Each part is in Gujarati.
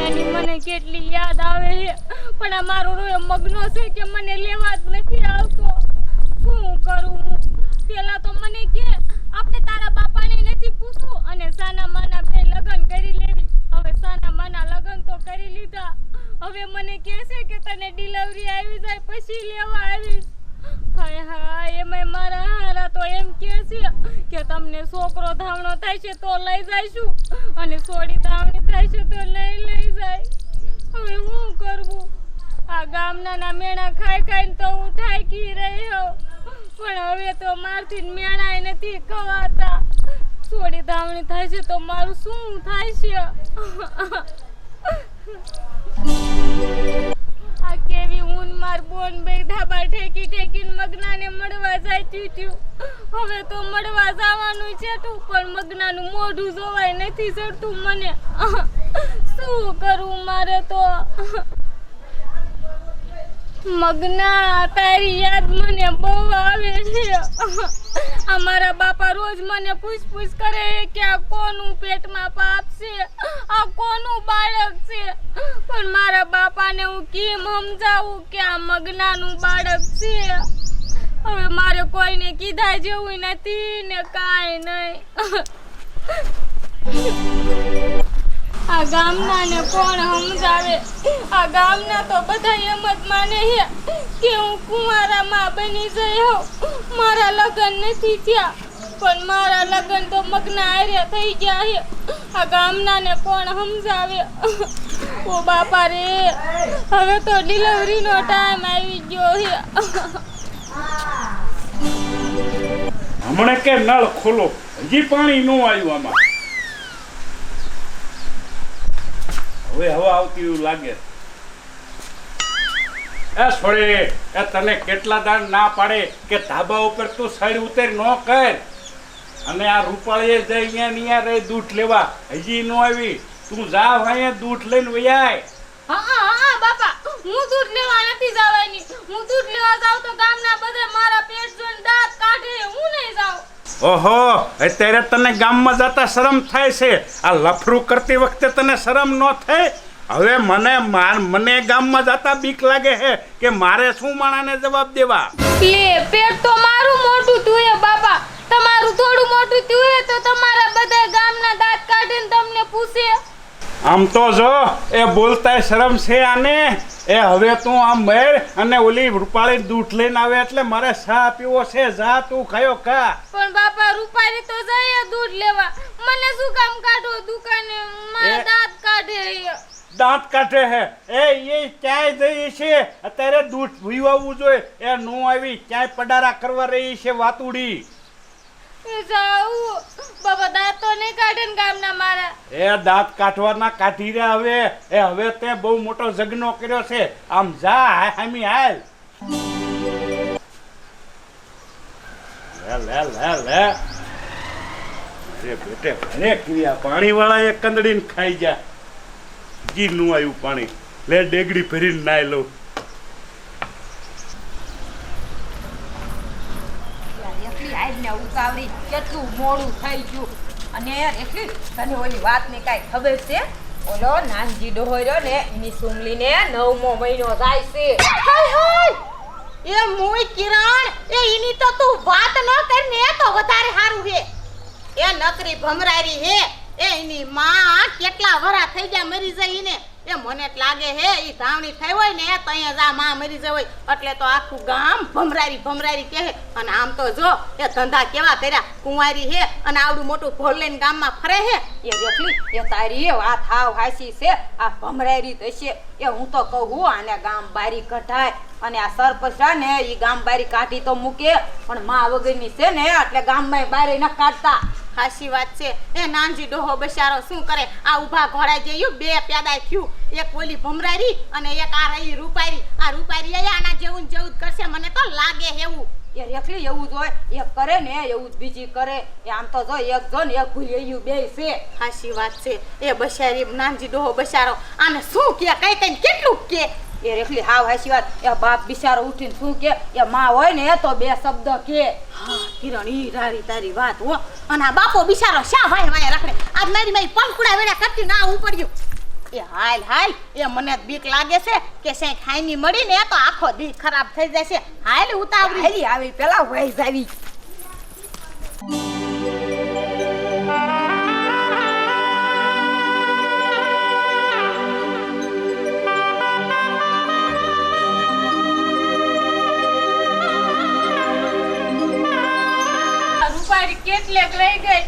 મગનાની મને કેટલી યાદ આવે છે. પણ આ મારો રોયો મગનો છે કે મને લેવા જ નથી આવતો. શું કરું હું? પેલા તો મને કે, આપણે તારા બાપાને નથી પૂછવું. અને સાના માના બે લગ્ન કરી લેવી. હવે સાના માના લગ્ન તો કરી લીધા. હવે મને કહે છે કે તને ડિલિવરી આવી જાય, પછી લેવા આવીશ. હાય હાય એમાં તો એમ કહે છે કે તમને છોકરો ધાવણો થાય છે તો લઈ જઈશું. અને સોડી ધાવણી થાય છે તો નહીં લઈ જાય. હવે શું કરવું? આ ગામના ના મેણા ખાઈ ખાઈને તો હું થાકી રહ્યો. પણ હવે તો મારથી મેણાય નથી ખવાતા. સોડી ધાવણી થાય છે તો મારું શું થાય છે? કેવી ઊન માર બોન બે ધાબા ઠેકી ઠેકીને મગનાને મળવા જાય ટ્યું હવે તો મળવા જવાનું છે તું, પણ મગનાનું મોઢું જોવાય નથી ચડતું મને. શું કરું મારે તો? મગના તારી યાદ મને બહુ આવે છે. અમારા બાપા રોજ મને પૂછ પૂછ કરે કે આ કોનું પેટમાં પાપ છે? આ કોનું બાળક છે? પણ મારા બાપાને હું કેમ સમજાવું કે આ મગનાનું બાળક છે? હવે મારે કોઈને કીધા જેવું નથી ને કાંઈ નહીં. આ ગામના ને કોણ સમજાવે? આ ગામના તો બધા એમ જ માને છે કે હું કુંવારામાં બની જઈ હોઉં. મારા લગ્ન નથી થયા, પણ મારા લગ્ન તો મગના આર્યા થઈ ગયા છે. આ ગામના ને કોણ સમજાવે? ઓ બાપા રે, હવે તો ડિલિવરીનો ટાઈમ આવી ગયો છે. હમણાં કે નળ ખોલો, હજી પાણી ન આવ્યું આમાં. હવે હવા આવતી એવું લાગે. એ છોડે, એ તને કેટલા દાન ના પાડે કે ધાબા ઉપર તું સાઈડ ઉતર ન કર. અને આ રૂપાળીએ જઈ અહીંયા ને અહીંયા રહી દૂધ લેવા, હજી ન આવી. તું જા અહીંયા દૂધ લઈને વૈયાય હા હા બાપા, હું દૂધ લેવા નથી જવાની. હું દૂધ લેવા જાઉં તો ગામના બધા મારા પેટ જોઈને દાંત કાઢે હું નહીં જાઉં ઓહો, અત્યારે તને ગામમાં જતા શરમ થાય છે. આ લફરું કરતી વખતે તને શરમ ન થાય? હવે મને મને ગામમાં જતા બીક લાગે છે કે મારે શું માણાને જવાબ દેવા? લે, પેટ તો મારું મોટું તુંએ બાપા. તમારું થોડું મોટું તુંએ તો તમારા બધા ગામના દાંત કાઢીને તમને પૂછે. આમ તો જો એ બોલતા શરમ છે આને? એ હવે તું આમ મેળ અને ઓલી રૂપાળી દૂધ લઈને આવે એટલે મારે સા પીવો છે? જા તું ખાયો ખા. પણ બાપા રૂપાળી તો જઈએ દૂધ લેવા. મને શું કામ કાઢો દુકાને મારા દાંત કાઢે દાંત કાઢે હે. એ એ ક્યાંય જઈ છે? અત્યારે દૂધ પીવાવું જોઈએ. એ નો આવી ક્યાંય પડારા કરવા રહી છે વાતુડી. જાઉં. બાબા દાંત તો નહીં કાઢે ને ગામના જા હામી, હાલ. પાણી વાળા આવ્યું પાણી. લે, ડેગડી ભરીને નાય લઉં એકલી ઉતાવળી કેટલું મોડું થઈ ગયું. અને એટલી તને ઓલી વાતની કાંઈ ખબર છે? ઓલો નાનજી ડોહર્યો ને એની સુમલીને નવમો મહિનો થાય છે. એ મુય કિરણ, એ એની તો તું વાત ન કર ને તો વધારે સારું હે એ નકરી ભમરારી હે એ એની માં કેટલા વરા થઈ ગયા મરી જાય ઈને એ મને લાગે હે એ ધાવણી થઈ હોય ને, તો અહીંયા જા, માં મરી જવાય એટલે તો આખું ગામ ભમરારી ભમરારી કહે. અને આમ તો જો, એ ધંધા કેવા કર્યા? કુંવારી હે, અને આવડું મોટું ભોલ લઈને ગામમાં ફરે હે? એ એકલી એ તારી એ વાત હાવ હાસી છે. આ ભમરારી થશે એ હું તો કહું આને ગામ બારી કઢાય. અને આ સરપંચ ને એ ગામ બારી કાઢી તો મૂકે. પણ માં વગરની છે ને, એટલે ગામમાં બારી ન કાઢતા. હાસી વાત છે. એ નાનજી ડોહો બચારો શું કરે? આ ઊભા ઘોડા જેયું બે પેદા થયું. એક ઓલી ભમરારી અને એક આ રહી રૂપારી. આ રૂપારી આના જેવું જેવું જ કરશે. મને તો લાગે એવું. એ રેખલી એવું જ હોય. એક કરે ને એવું જ બીજી કરે. એ આમ તો જો એક જો ને એક ભૂલી બે છે. હાસી વાત છે. એ બસારી, નાનજી ડોહો બસારો. આને શું કે? કઈ કઈ કેટલું કે? એ રેખલી હાવ હાસી વાત. એ બાપ બિચારો ઉઠીને શું કે? એ માં હોય ને એ તો બે શબ્દ કે કિરણ, ઈ રારી તારી વાત, હો. અને આ બાપો બિચારો શા ભાઈ વાય રાખડે આજ મારી મારી પંખુડા વેડા કરતી ના ઉપડ્યું. એ હાલ હાલ, એ મને બીક લાગે છે કે સે ખાઈની મળી ને, તો આખો દી ખરાબ થઈ જશે. હાલ ઉતાવળી. આવી પેલા વહી જાવી કેટલેક લઈ ગઈ.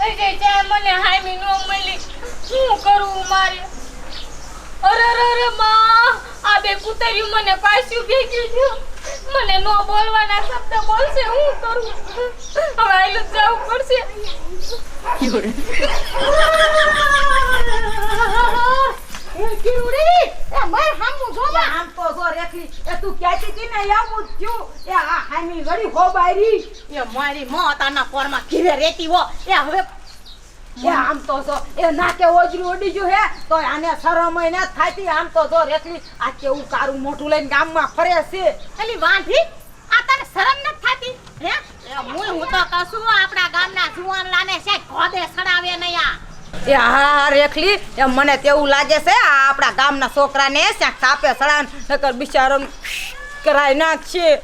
લઈ ગઈ ત્યાં મને હામી નો મળી. શું કરવું મારે? અરે અરે અરે માં આ બે કુતર્યું મને પાછું ભેગ્યું છે મને નો બોલવાના શબ્દ બોલશે હું કરું? હવે આયલું જવું પડશે. એ કિરુડી એ મર હામું જો આમ તો જો રેખલી એ તું ક્યાંથી હતી ને આવું જ થયું હામી ઘડી હો બારી એ મારી મોતાના પોરમાં ઘીરે રેતી હો. એ હવે એ આમ તો જો એ નાકે ઓજરી ઓડી ગયું હે તો આને શરમ ને થાતી આમ તો જો રેખલી આ કેવું કારું મોટું લઈને ગામમાં ફરે છે. એલી વાંધી આ તને શરમ ન થાતી? હે? એ મુય હું તો કશું આપણા ગામના જુવાન લાને છે ખોદે સડાવે નહીં આ. એ હા હા રેખલી એ મને તેવું લાગે છે આ આપણા ગામના છોકરાને ક્યાંક સાપે સડા નકર બિચારો કરાઈ નાખશે.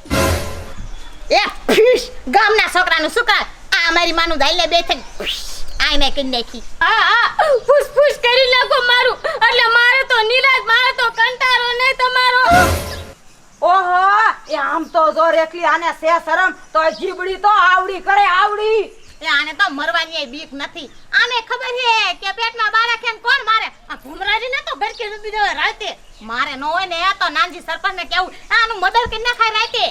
એ ફીશ ગામના છોકરાનું શું કર? આ અમારી માનું દાઈલે બે થઈ આઈને કઈ નાખી આ આ ફૂસ ફૂસ કરી નાખો મારું. એટલે મારે તો નિરાશ મારે તો કંટાળો નહીં તમારો. ઓહો એ આમ તો જો રેખલી આને સે શરમ તો જીબડી તો આવડી કરે આવડી. એ આને તો મરવાની બીક નથી. આને ખબર છે કે પેટમાં બાળક છે ને કોણ મારે? આ ભૂમરાજી ને તો ભરકી રૂપી દેવા રાતે. મારે ન હોય ને તો નાનજી સરપંચને કેવું આનું મદદ ના ખાય રાતે.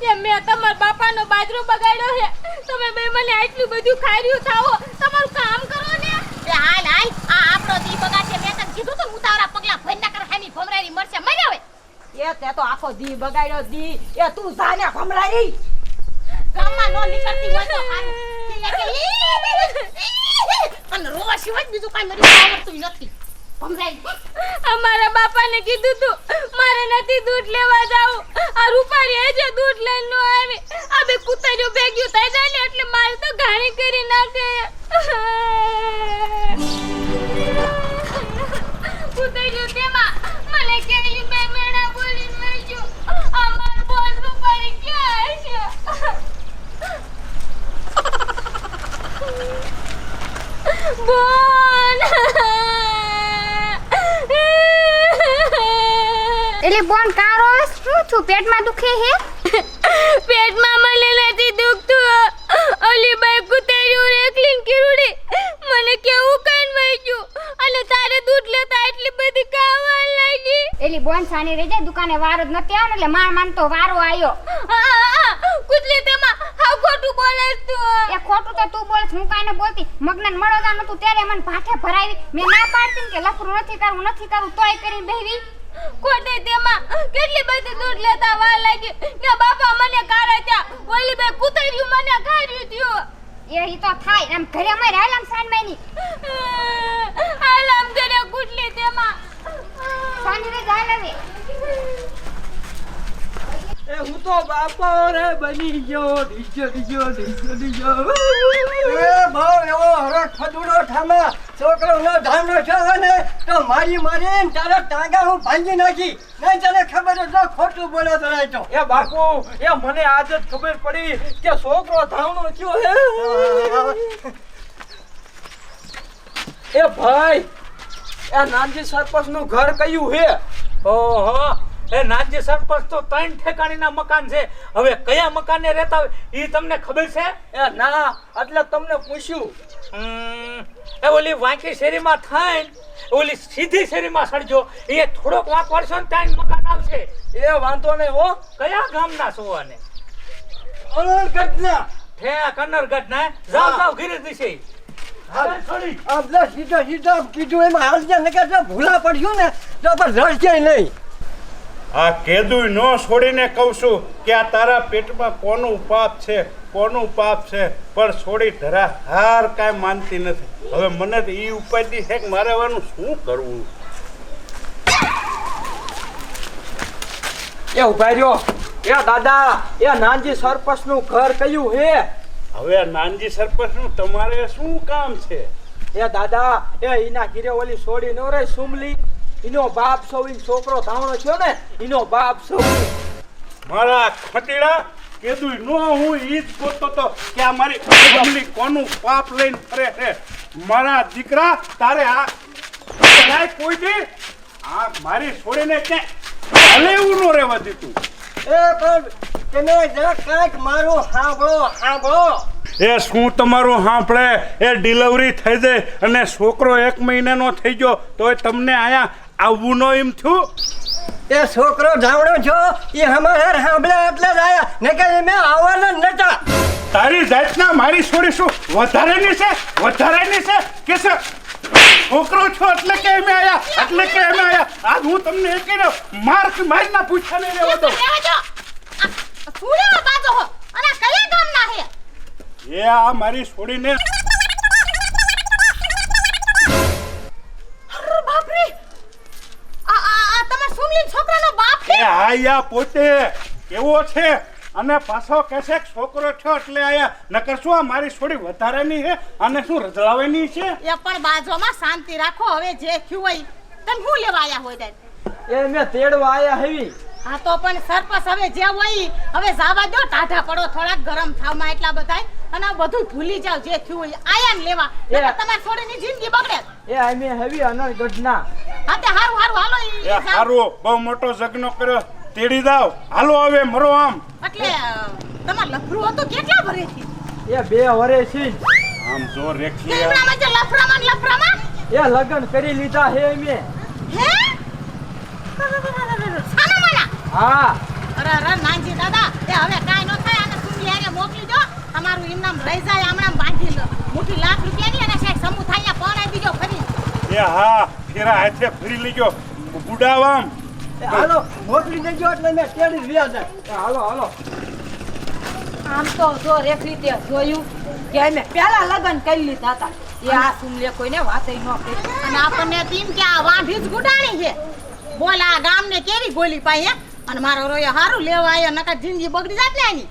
એ મેં તમારા બાપાનો બાજરો બગાડ્યો છે. તમે બે મને આટલું બધું ખાર્યું થાઓ. તમારું કામ કરો ને. એ હાલ હાલ. આ આપણો દી બગાડશે મેં તને કીધું તો તારા પગલા ભરી ના કર હામી ભમરાની મરશે મજા આવે એ તે તો આખો દી બગાડ્યો દી. એ તું જાને ભમરાઈ. ગામમાં નો નીકળતી હોય તો હારું. કે કે ઈ અને રોવા સિવાય બીજું કાંઈ મરી આવડતું નથી. ભમરાઈ. અમારા બાપાને કીધું તું મારે નથી દૂધ લેવા જાવું. આ રૂપારી આજે દૂધ લઈને નો આવી. આ બે કૂતરીઓ ભેગ્યું થઈ જાય ને એટલે મારે તો ઘાણી કરી નાખે. કૂતરીઓ તેમાં મને કેવી બે મેણા બોલીને વળગ્યું અમાર બોલ રૂપારી ક્યાં છે બોલ. એટલે બોન કારો શું છું પેટમાં દુખે હે? પેટમાં મને નથી દુખતું. ઓલી બાઈ કુતર્યું ક્લીન કિરુડી. મને કેવું કાન વાગ્યું? અને તારે દૂધ લેતા એટલી બધી કાવા લાગી? એલી બોન સાની રહી જાય દુકાને વારો જ નથી આવ્યો એટલે માર માન તો વારો આવ્યો કુતલી તેમાં હાવ ખોટું બોલે તું. એ ખોટું તો તું બોલસ હું કાને બોલતી. મગનન મળોદા નતું ત્યારે મને ભાઠે ભરાવી. મેં ના પાડતી કે લફરું નથી કરવું નથી કરવું તોય કરી બેહવી. ખોટે તેમાં? કેટલી બધી દૂધ લેતા વાર લાગી? ને બાપા મને કાઢે ત્યાં ઓલી બાઈ કુતર્યું મને ખાર્યું થયું. એ ઈ તો થાય. આમ ઘરે અમે રહેલા સાન મેની આલામ ઘરે કુટલી તેમાં. સાની એ હું તો બાપા રે બની ગયો. ડીજો ડીજો ડીજો ડીજો એ ભાવ એવો ઠામા. ને તો મારી મારી તારા ટાંગા હું ભાંગી નાખી. નહીં તને ખબર એટલો ખોટું બોલે તો રાઈટો એ બાપુ એ મને આજ જ ખબર પડી કે છોકરો ધાવણો થયો હે. એ ભાઈ એ નાનજી સરપંચનું ઘર કયું હે? ઓહો એ નાનજી સરપંચ તો ત્રણ ઠેકાણીના મકાન છે. હવે કયા મકાને રહેતા હોય એ તમને ખબર છે? એ ના એટલે તમને પૂછ્યું. એ ઓલી વાંકી શેરીમાં થાય ઓલી સીધી શેરીમાં સડજો એ થોડોક વાંક વળશો ને ત્યાં મકાન આવશે. એ વાંધો નહીં હો. કયા ગામના છો અને અનરગઢના. ઠે કનરગઢના જાવ જાવ ગીરી દિશે સીધા સીધા કીધું એમાં હાલ જ્યાં નકર ભૂલા પડ્યું ને તો રડશે નહીં. આ કેદુય ન છોડીને કહું છું કે આ તારા પેટમાં કોનું પાપ છે કોનું પાપ છે પણ છોડી ધરા હાર કાંઈ માનતી નથી. હવે મને તો એ ઉપાધિ છે કે મારે આનું શું કરવું? એ ઊભા રહ્યો. એ દાદા એ નાનજી સરપંચનું ઘર કયું હે? હવે નાનજી સરપંચનું તમારે શું કામ છે? એ દાદા એ એના ઘીરે ઓલી છોડી નો રે સુમલી. ઈનો બાપ સૌ છોકરો ધાવણો થયો ને એનો બાપ સૌ મારા ખટીડા કેદુય નો હું ઈ જ ગોતતો તો કે આ મારી ફેમિલી કોનું પાપ લઈને ફરે છે. મારા દીકરા તારે આ કરાય કોઈ દી આ મારી છોડીને કે ભલે એવું નો રહેવા દીધું. એ પણ તમે જરા કાંઈક મારું સાંભળો સાંભળો. એ શું તમારું સાંભળે? એ ડિલિવરી થઈ જાય અને છોકરો એક મહિનાનો થઈ ગયો તોય તમને અહીંયા આવવું નો એમ થયું એ છોકરો ધાવણો છો એ હમાર સાંભળ્યા એટલે જ આયા ને કે મેં આવવાના નતા તારી જાતના મારી છોડી શું વધારેની છે વધારેની છે કે છે છોકરો છો એટલે કે અમે આયા એટલે કે એમ આયા આજ હું તમને એક કહીને માર્ક મારી ના પૂછા નહીં રહેવો. આ શું બાજો હો અને કયા ગામના હે એ આ મારી છોડીને એ હે આયા પોતે કેવો છે? અને પાછો કહેશે છોકરો છો એટલે આયા. નકર શું આ મારી છોડી વધારાની છે? અને શું રજળાવેની છે? એ પણ બાજોમાં શાંતિ રાખો હવે જે થયું હોય તને શું લેવા આયા હોય ત્યારે એ મેં તેડવા આયા હેવી. હા તો પણ સરપસ હવે જે હોય હવે જાવા દો ટાઢા પડો થોડાક ગરમ થાવમાં એટલા બધા અને આ બધું ભૂલી જાવ જે થયું હોય આયા ને લેવા. નકર તમારી છોડીની જિંદગી બગડે. એ અમે હેવી અનો ઘટના હા તે હારું હારું હાલો એ હારું બહુ મોટો જગનો કર્યો. તેડી દાવ. હાલો હવે મરો આમ. એટલે તમાર લફરું હતું કેટલા ભરેથી એ બે વરે છે આમ જો રેખી લફરામાં જે લફરામાં લફરામાં? એ લગ્ન કરી લીધા હે મે હે? સાના માના હા. અરે અરે નાનજી દાદા એ હવે કાઈ ન થાય આને સુંગી હારે મોકલી દો. તમારું ઇનામ રહી જાય હમણાં બાંધી લો. મુઠી લાખ રૂપિયાની અને સાહેબ સમૂહ થાય પણ આવી દીજો ફરી. એ હા ફેરા હાથે ફરી લઈ ગયો. બુડાવામ હાલો મોકલી દેજો એટલે મેં તેડી રહ્યા છે હાલો હાલો. આમ તો જો રેખી તે જોયું કે અમે પહેલા લગ્ન કરી લીધા હતા. એ આ સુમલે કોઈને વાતે ન કરી. અને આપણને ટીમ કે આ વાંઢી જ ગુડાણી છે. બોલ આ ગામને કેવી ગોલી પાઈ હે? અને મારો રોયો હારું લેવા આવ્યો નકર જિંદગી બગડી જાત ને આની.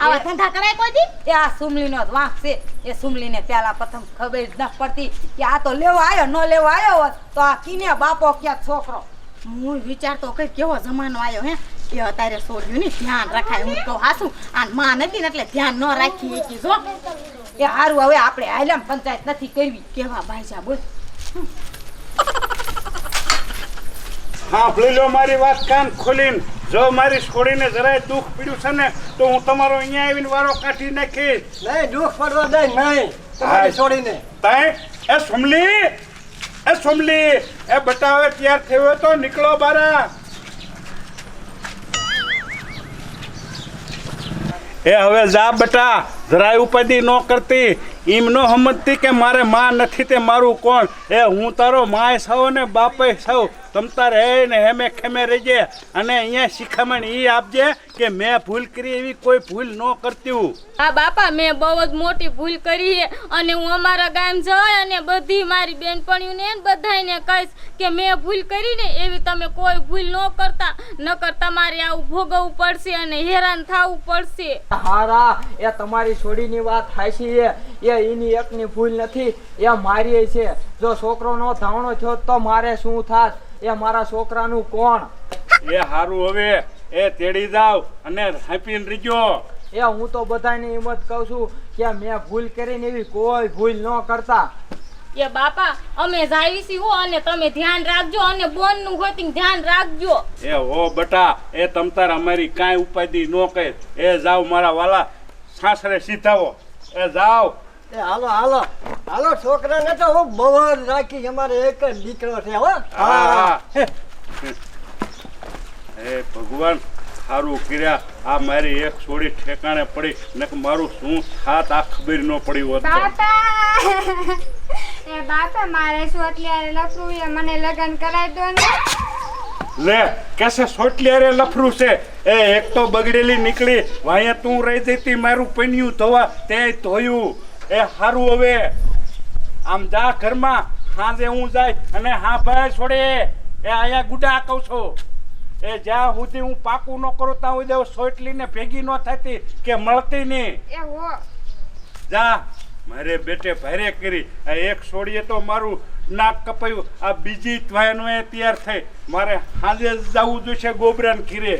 આવા. ધંધા કરાય કોઈ દી? એ આ સુમલીનો જ વાંક છે. એ સુમલીને પેલા પ્રથમ ખબર જ ન પડતી કે આ તો લેવા આવ્યો ન લેવા આવ્યો હોત. તો આ કીને બાપો ક્યાં છોકરો? હું વિચારતો કઈ કેવો જમાનો આવ્યો હે? કે અત્યારે છોડ્યું ને ધ્યાન રખાય. હું કહું હાસું. આ માં નથી ને એટલે ધ્યાન ન રાખી એકી જો એ સારું હવે આપણે આયલામ પંચાયત નથી કરવી. કેવા ભાઈજા બોલ. હા લો મારી વાત કાન ખોલીને જો મારી છોડીને જરાય દુઃખ પીડ્યું છે ને તો હું તમારો અહીંયા આવીને વારો કાઢી નાખીશ. નહીં દુઃખ પડવા દે નહીં. તમારી છોડીને. તાય એ સુમલી એ સુમલી એ બટા હવે તૈયાર થયો તો નીકળો બારા. એ હવે જા બટા. જરાય ઉપાધિ ન કરતી. એમ ન સમજતી કે મારે માં નથી તે મારું કોણ? એ હું તારો માય સૌ ને બાપે સૌ તમ તારે હે ને હેમે ખેમે રહેજે. અને અહીંયા શિખામણ એ આપજે કે મેં ભૂલ કરી એવી કોઈ ભૂલ ન કરતી હું. હા બાપા મેં બહુ જ મોટી ભૂલ કરી છે. અને હું અમારા ગામ જઈ અને બધી મારી બેનપણીઓને ને બધાયને કહીશ કે મેં ભૂલ કરીને એવી તમે કોઈ ભૂલ ન કરતા. નકર તમારે આવું ભોગવવું પડશે અને હેરાન થવું પડશે. હારા એ તમારી છોડીની વાત હાચી એ એની એકની ભૂલ નથી એ મારી છે. જો છોકરોનો ધાવણો થયો તો મારે શું થાત? એ મારા છોકરાનું કોણ? એ હારું હવે એ તેડી જાવ અને હાપીને રીજો. એ હું તો બધાની હિંમત કહું છું કે મેં ભૂલ કરીને એવી કોઈ ભૂલ ન કરતા. એ બાપા અમે જાવીસી હો અને તમે ધ્યાન રાખજો અને બોનનું હોતી ધ્યાન રાખજો. એ હો બટા એ તમ તાર અમારી કાંઈ ઉપાધિ ન કહે. એ જાવ મારા વાલા સાસરે સીતાવો એ જાઓ. એ હાલો હાલો. હાલો છોકરાને તો હું બહુ રાખી રાખીશ અમારે એક જ દીકરો છે હો. હા હા. એ ભગવાન સારું કર્યા. આ મારી એક છોડી ઠેકાણે પડી. ને મારું શું હાથ આ ખબર ન પડી હોત બાપા. એ બાપા મારે શું અત્યારે લખવું એ મને લગ્ન કરાવી દો ને. લે કેસે સોટલી અરે લફરું છે? એ એક તો બગડેલી નીકળી વાયા તું રહી જતી મારું પન્યું ધોવા તે ધોયું. એ સારું હવે. આમ જા ઘરમાં હાજે હું જાય અને હા ભાઈ છોડે. એ અહીંયા ગુડા કહું છું. એ જ્યાં સુધી હું પાકું ન કરું ત્યાં સુધી સોટલી ને ભેગી ન થતી કે મળતી નહીં. જા મારે બેટે ભારે કરી. આ એક સોડીએ તો મારું નાક કપાયું. આ બીજી ત્વાયનો તૈયાર થઈ મારે હાજે જવું જોઈશે ગોબરાન ખીરે.